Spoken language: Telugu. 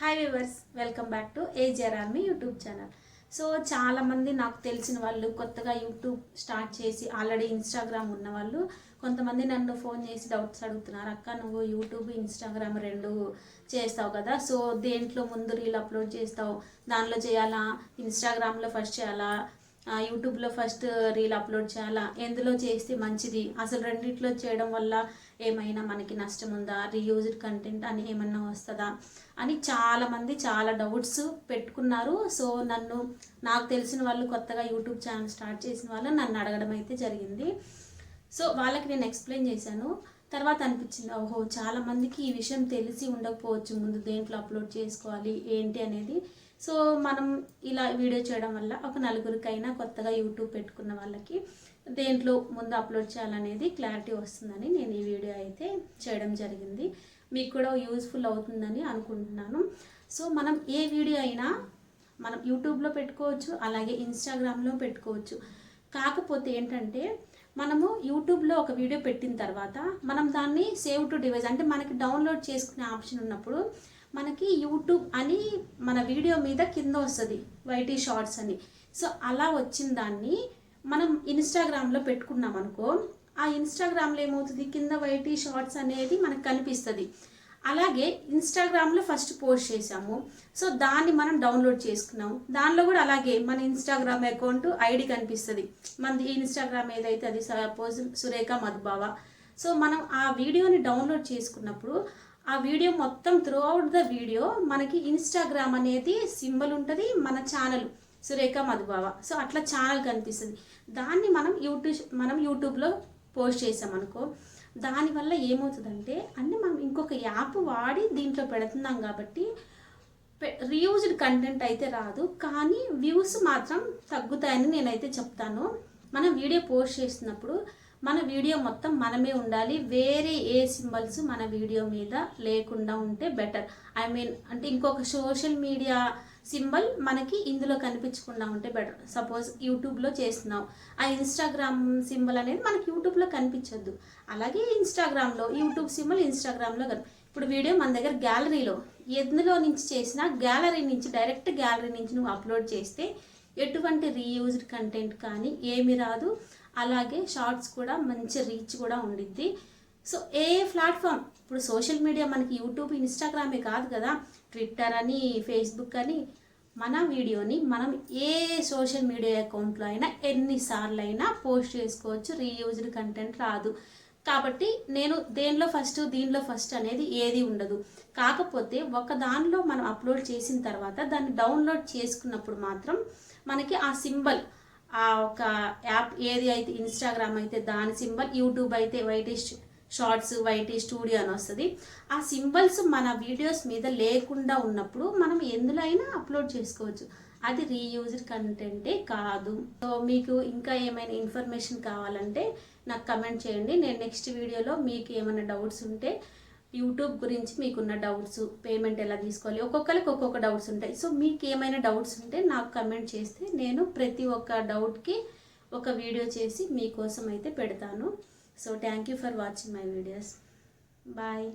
Hi viewers welcome back to AJR army YouTube channel so చాలామంది నాకు తెలిసిన వాళ్ళు కొత్తగా యూట్యూబ్ స్టార్ట్ చేసి ఆల్రెడీ ఇన్స్టాగ్రామ్ ఉన్న వాళ్ళు కొంతమంది నన్ను ఫోన్ చేసి డౌట్స్ అడుగుతున్నారు. అక్క నువ్వు యూట్యూబ్ ఇన్స్టాగ్రామ్ రెండు చేస్తావు కదా? సో దేంట్లో ముందు రీల్ అప్లోడ్ చేస్తావు? దానిలో చేయాలా? ఇన్స్టాగ్రామ్లో ఫస్ట్ చేయాలా? యూట్యూబ్లో ఫస్ట్ రీల్ అప్లోడ్ చేయాలా? ఎందులో చేస్తే మంచిది? అసలు రెండిట్లో చేయడం వల్ల ఏమైనా మనకి నష్టం ఉందా? రీయూజ్డ్ కంటెంట్ అని ఏమన్నా వస్తుందా? అని చాలామంది చాలా డౌట్స్ పెట్టుకున్నారు. సో నన్ను నాకు తెలిసిన వాళ్ళు కొత్తగా యూట్యూబ్ ఛానల్ స్టార్ట్ చేసిన వాళ్ళు నన్ను అడగడం అయితే జరిగింది. సో వాళ్ళకి నేను ఎక్స్ప్లెయిన్ చేశాను. తర్వాత అనిపించింది ఓహో చాలామందికి ఈ విషయం తెలిసి ఉండకపోవచ్చు. ముందు దేంట్లో అప్లోడ్ చేసుకోవాలి? ఏంటి అనేది సో మనం ఇలా వీడియో చేయడం వల్ల ఒక నలుగురికైనా కొత్తగా యూట్యూబ్ పెట్టుకున్న వాళ్ళకి దేంట్లో ముందు అప్లోడ్ చేయాలనేది క్లారిటీ వస్తుందని నేను ఈ వీడియో అయితే చేయడం జరిగింది. మీకు కూడా యూస్ఫుల్ అవుతుందని అనుకుంటున్నాను. సో మనం ఏ వీడియో అయినా మనం యూట్యూబ్లో పెట్టుకోవచ్చు అలాగే ఇన్స్టాగ్రామ్లో పెట్టుకోవచ్చు. కాకపోతే ఏంటంటే మనము యూట్యూబ్లో ఒక వీడియో పెట్టిన తర్వాత మనం దాన్ని సేవ్ టు డివైస్ అంటే మనకి డౌన్లోడ్ చేసుకునే ఆప్షన్ ఉన్నప్పుడు మనకి యూట్యూబ్ అని మన వీడియో మీద కింద వస్తుంది వైటీ షార్ట్స్ అని. సో అలా వచ్చిన దాన్ని మనం ఇన్స్టాగ్రామ్లో పెట్టుకున్నాం అనుకో ఆ ఇన్స్టాగ్రామ్లో ఏమవుతుంది? కింద వైటీ షార్ట్స్ అనేది మనకు కనిపిస్తుంది. అలాగే ఇన్స్టాగ్రామ్లో ఫస్ట్ పోస్ట్ చేసాము సో దాన్ని మనం డౌన్లోడ్ చేసుకున్నాము దానిలో కూడా అలాగే మన ఇన్స్టాగ్రామ్ అకౌంట్ ఐడి కనిపిస్తుంది. మనది ఇన్స్టాగ్రామ్ ఏదైతే అది సపోజ్ సురేఖ మధుబావ. సో మనం ఆ వీడియోని డౌన్లోడ్ చేసుకున్నప్పుడు ఆ వీడియో మొత్తం త్రూ అవుట్ ద వీడియో మనకి ఇన్స్టాగ్రామ్ అనేది సింబల్ ఉంటుంది మన ఛానల్ సురేఖ మధుబావ. సో అట్లా ఛానల్ కనిపిస్తుంది. దాన్ని మనం యూట్యూబ్ మనం యూట్యూబ్లో పోస్ట్ చేసామనుకో దానివల్ల ఏమవుతుందంటే అంటే మనం ఇంకొక యాప్ వాడి దీంట్లో పెడుతున్నాం కాబట్టి రీయూజ్డ్ కంటెంట్ అయితే రాదు. కానీ వ్యూస్ మాత్రం తగ్గుతాయని నేనైతే చెప్తాను. మనం వీడియో పోస్ట్ చేసినప్పుడు మన వీడియో మొత్తం మనమే ఉండాలి. వేరే ఏ సింబల్స్ మన వీడియో మీద లేకుండా ఉంటే బెటర్. ఐ మీన్ అంటే ఇంకొక సోషల్ మీడియా సింబల్ మనకి ఇందులో కనిపించకుండా ఉంటే బెటర్. సపోజ్ యూట్యూబ్లో చేస్తున్నాం ఆ ఇన్స్టాగ్రామ్ సింబల్ అనేది మనకి యూట్యూబ్లో కనిపించొద్దు. అలాగే ఇన్స్టాగ్రామ్లో యూట్యూబ్ సింబల్ ఇన్స్టాగ్రామ్లో కనిపి ఇప్పుడు వీడియో మన దగ్గర గ్యాలరీలో ఎందులో నుంచి చేసినా గ్యాలరీ నుంచి డైరెక్ట్ గ్యాలరీ నుంచి నువ్వు అప్లోడ్ చేస్తే ఎటువంటి రీయూజ్డ్ కంటెంట్ కానీ ఏమి రాదు. అలాగే షార్ట్స్ కూడా మంచి రీచ్ కూడా ఉండిద్ది. సో ఏ ప్లాట్ఫామ్ ఇప్పుడు సోషల్ మీడియా మనకి యూట్యూబ్ ఇన్స్టాగ్రామే కాదు కదా. ట్విట్టర్ అని ఫేస్బుక్ అని మన వీడియోని మనం ఏ సోషల్ మీడియా అకౌంట్లో అయినా ఎన్నిసార్లు అయినా పోస్ట్ చేసుకోవచ్చు. రీయూజ్డ్ కంటెంట్ రాదు. కాబట్టి నేను దేనిలో ఫస్ట్ దీనిలో ఫస్ట్ అనేది ఏది ఉండదు. కాకపోతే ఒక దానిలో మనం అప్లోడ్ చేసిన తర్వాత దాన్ని డౌన్లోడ్ చేసుకున్నప్పుడు మాత్రం మనకి ఆ సింబల్ ఆ ఒక యాప్ ఏది అయితే ఇన్స్టాగ్రామ్ అయితే దాని సింబల్ యూట్యూబ్ అయితే వైటెస్ట్ షార్ట్స్ వైటీ స్టూడియో అని వస్తుంది. ఆ సింబల్స్ మన వీడియోస్ మీద లేకుండా ఉన్నప్పుడు మనం ఎందులో అయినా అప్లోడ్ చేసుకోవచ్చు. అది రీయూజ్డ్ కంటెంటే కాదు. సో మీకు ఇంకా ఏమైనా ఇన్ఫర్మేషన్ కావాలంటే నాకు కమెంట్ చేయండి. నేను నెక్స్ట్ వీడియోలో మీకు ఏమైనా డౌట్స్ ఉంటే యూట్యూబ్ గురించి మీకున్న డౌట్స్ పేమెంట్ ఎలా తీసుకోవాలి ఒక్కొక్కరికి ఒక్కొక్క డౌట్స్ ఉంటాయి. సో మీకు ఏమైనా డౌట్స్ ఉంటే నాకు కమెంట్ చేస్తే నేను ప్రతి ఒక్క డౌట్కి ఒక వీడియో చేసి మీకోసం అయితే పెడతాను. So thank you for watching my videos. Bye.